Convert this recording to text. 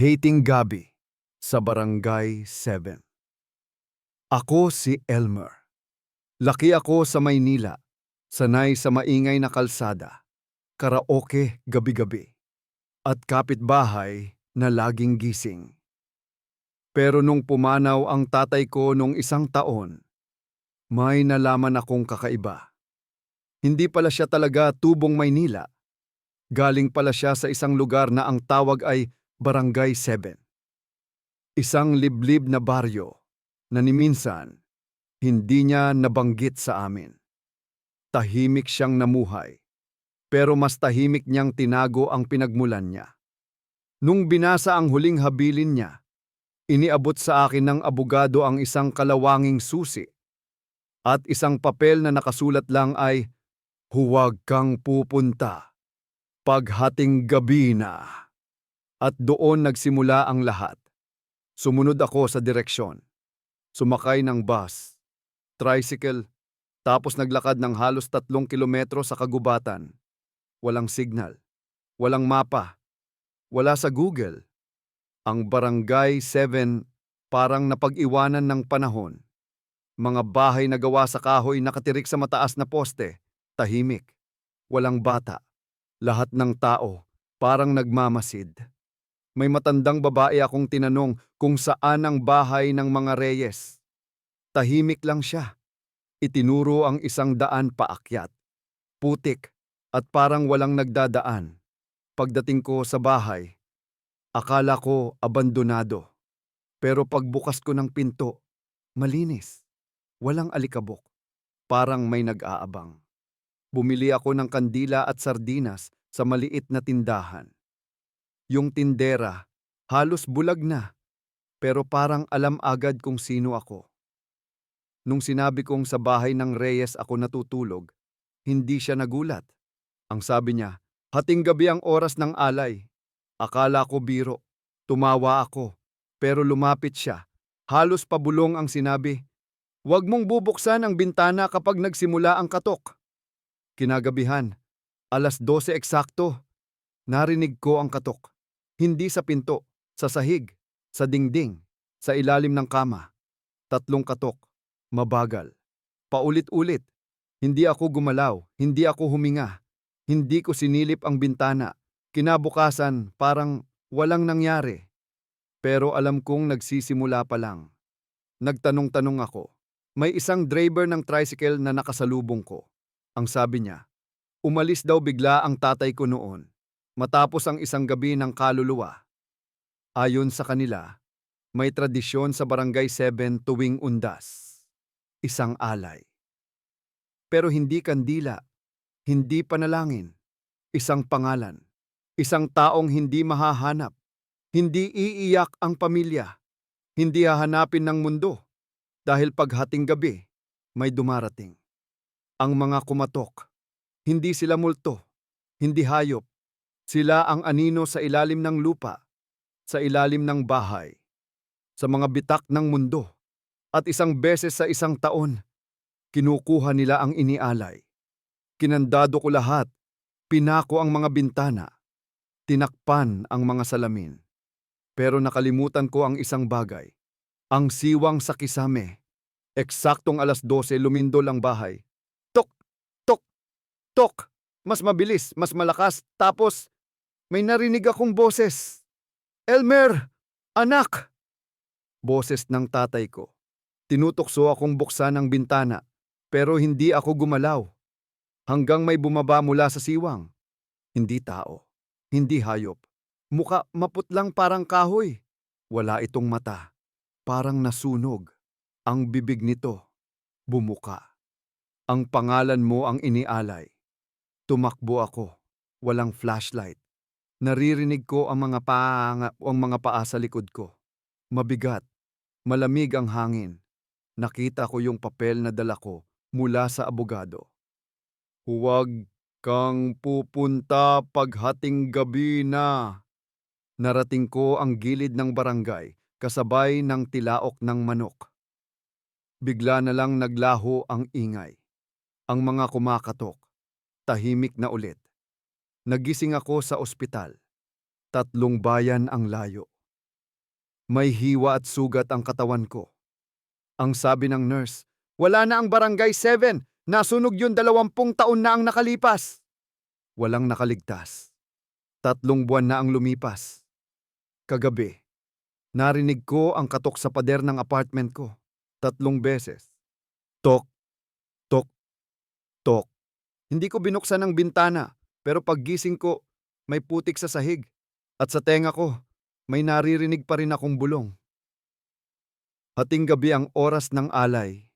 Hating Gabi sa Barangay 7 Ako si Elmer. Laki ako sa Maynila, sanay sa maingay na kalsada, karaoke gabi-gabi, at kapitbahay na laging gising. Pero nung pumanaw ang tatay ko nung isang taon, may nalaman akong kakaiba. Hindi pala siya talaga tubong Maynila. Galing pala siya sa isang lugar na ang tawag ay Barangay 7. Isang liblib na baryo na ni minsan hindi niya nabanggit sa amin. Tahimik siyang namuhay, pero mas tahimik niyang tinago ang pinagmulan niya. Nung binasa ang huling habilin niya, iniabot sa akin ng abogado ang isang kalawanging susi at isang papel na nakasulat lang ay, Huwag kang pupunta. Paghating gabi na. At doon nagsimula ang lahat. Sumunod ako sa direksyon. Sumakay ng bus, tricycle, tapos naglakad ng halos tatlong kilometro sa kagubatan. Walang signal, walang mapa, wala sa Google. Ang barangay 7 parang napag-iwanan ng panahon. Mga bahay na gawa sa kahoy nakatirik sa mataas na poste, tahimik, walang bata. Lahat ng tao parang nagmamasid. May matandang babae akong tinanong kung saan ang bahay ng mga reyes. Tahimik lang siya. Itinuro ang isang daan paakyat. Putik at parang walang nagdadaan. Pagdating ko sa bahay, akala ko abandonado. Pero pagbukas ko ng pinto, malinis. Walang alikabok. Parang may nag-aabang. Bumili ako ng kandila at sardinas sa maliit na tindahan. Yung tindera, halos bulag na, pero parang alam agad kung sino ako. Nung sinabi kong sa bahay ng Reyes ako natutulog, hindi siya nagulat. Ang sabi niya, hating gabi ang oras ng alay. Akala ko biro. Tumawa ako, pero lumapit siya. Halos pabulong ang sinabi, Huwag mong bubuksan ang bintana kapag nagsimula ang katok. Kinagabihan, alas 12 eksakto, narinig ko ang katok. Hindi sa pinto, sa sahig, sa dingding, sa ilalim ng kama. Tatlong katok, mabagal. Paulit-ulit. Hindi ako gumalaw, hindi ako huminga. Hindi ko sinilip ang bintana. Kinabukasan, parang walang nangyari. Pero alam kong nagsisimula pa lang. Nagtanong-tanong ako. May isang driver ng tricycle na nakasalubong ko. Ang sabi niya, umalis daw bigla ang tatay ko noon, matapos ang isang gabi ng kaluluwa. Ayon sa kanila, may tradisyon sa Barangay 7 tuwing undas. Isang alay. Pero hindi kandila, hindi panalangin, isang pangalan, isang taong hindi mahahanap, hindi iiyak ang pamilya, hindi hahanapin ng mundo, dahil paghating gabi, may dumarating. Ang mga kumatok, hindi sila multo, hindi hayop, sila ang anino sa ilalim ng lupa, sa ilalim ng bahay, sa mga bitak ng mundo, at isang beses sa isang taon, kinukuha nila ang inialay. Kinandado ko lahat, pinako ang mga bintana, tinakpan ang mga salamin. Pero nakalimutan ko ang isang bagay. Ang siwang sa kisame. Eksaktong alas 12 lumindol ang bahay. Tok! Tok! Tok! Mas mabilis, mas malakas, tapos may narinig akong boses. Elmer! Anak! Boses ng tatay ko. Tinutokso akong buksan ang bintana, pero hindi ako gumalaw. Hanggang may bumaba mula sa siwang. Hindi tao, hindi hayop. Muka maputlang parang kahoy. Wala itong mata. Parang nasunog. Ang bibig nito, bumuka. Ang pangalan mo ang inialay. Tumakbo ako. Walang flashlight. Naririnig ko ang mga paa, ang mga paa sa likod ko. Mabigat. Malamig ang hangin. Nakita ko yung papel na dala ko mula sa abogado. Huwag kang pupunta paghating gabi na. Narating ko ang gilid ng barangay kasabay ng tilaok ng manok. Bigla na lang naglaho ang ingay. Ang mga kumakatok. Tahimik na ulit. Nagising ako sa ospital. Tatlong bayan ang layo. May hiwa at sugat ang katawan ko. Ang sabi ng nurse, wala na ang barangay 7. Nasunog yun dalawampung taon na ang nakalipas. Walang nakaligtas. Tatlong buwan na ang lumipas. Kagabi, narinig ko ang katok sa pader ng apartment ko. Tatlong beses. Tok, tok, tok. Hindi ko binuksan ang bintana, pero paggising ko, may putik sa sahig. At sa tenga ko, may naririnig pa rin akong bulong. Hating gabi ang oras ng alay.